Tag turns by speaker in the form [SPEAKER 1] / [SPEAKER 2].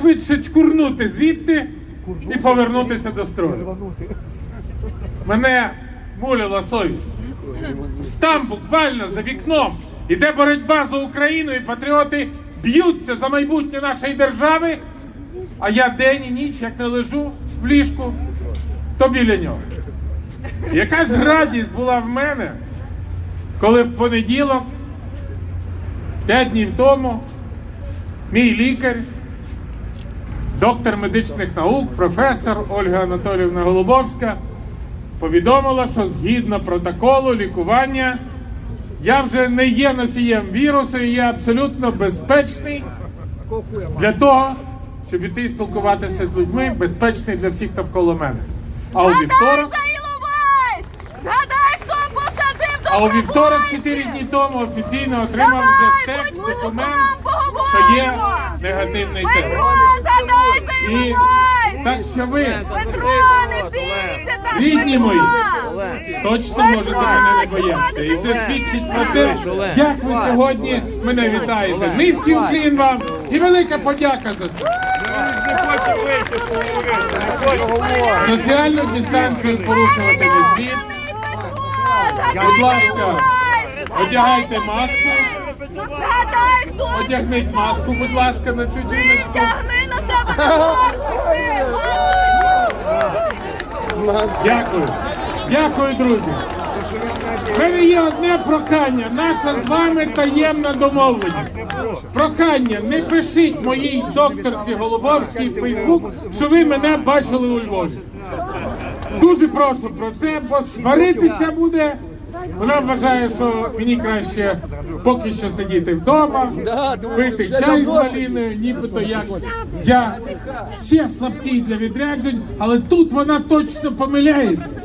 [SPEAKER 1] швидше чкурнути звідти і повернутися до строю. Мене муляла совість. Там буквально за вікном іде боротьба за Україну, і патріоти б'ються за майбутнє нашої держави. А я день і ніч, як не лежу в ліжку, то біля нього. Яка ж радість була в мене, коли в понеділок, п'ять днів тому, мій лікар, доктор медичних наук, професор Ольга Анатоліївна Голубовська повідомила, що згідно протоколу лікування я вже не є носієм вірусу і є абсолютно безпечний для того, щоб іти і спілкуватися з людьми, безпечний для всіх навколо мене. А у вівторок, а у вівторок,
[SPEAKER 2] добровольців!
[SPEAKER 1] чотири дні тому, офіційно отримав вже текст, документ, що є негативний тест. І так що ви
[SPEAKER 2] Петро, не бійся так,
[SPEAKER 1] Рідні
[SPEAKER 2] Петро!
[SPEAKER 1] мої. точно можете мене не боятися. І це свідчить про те, як ви сьогодні мене вітаєте. Низький уклін вам і велика подяка за це. Соціальну дистанцію порушувати не слід. Будь ласка, одягайте маску.
[SPEAKER 2] Згадай, хто
[SPEAKER 1] Одягніть маску, будь ласка, на цю жіночку. Дякую. Дякую, друзі. В мене є одне прохання, наша з вами таємна домовленість. Прохання, не пишіть моїй докторці Голубовській в Фейсбук, що ви мене бачили у Львові. Дуже прошу про це, бо сварити це буде. Вона вважає, що мені краще поки що сидіти вдома, пити чай з маліною, нібито як я ще слабкий для відряджень, але тут вона точно помиляється.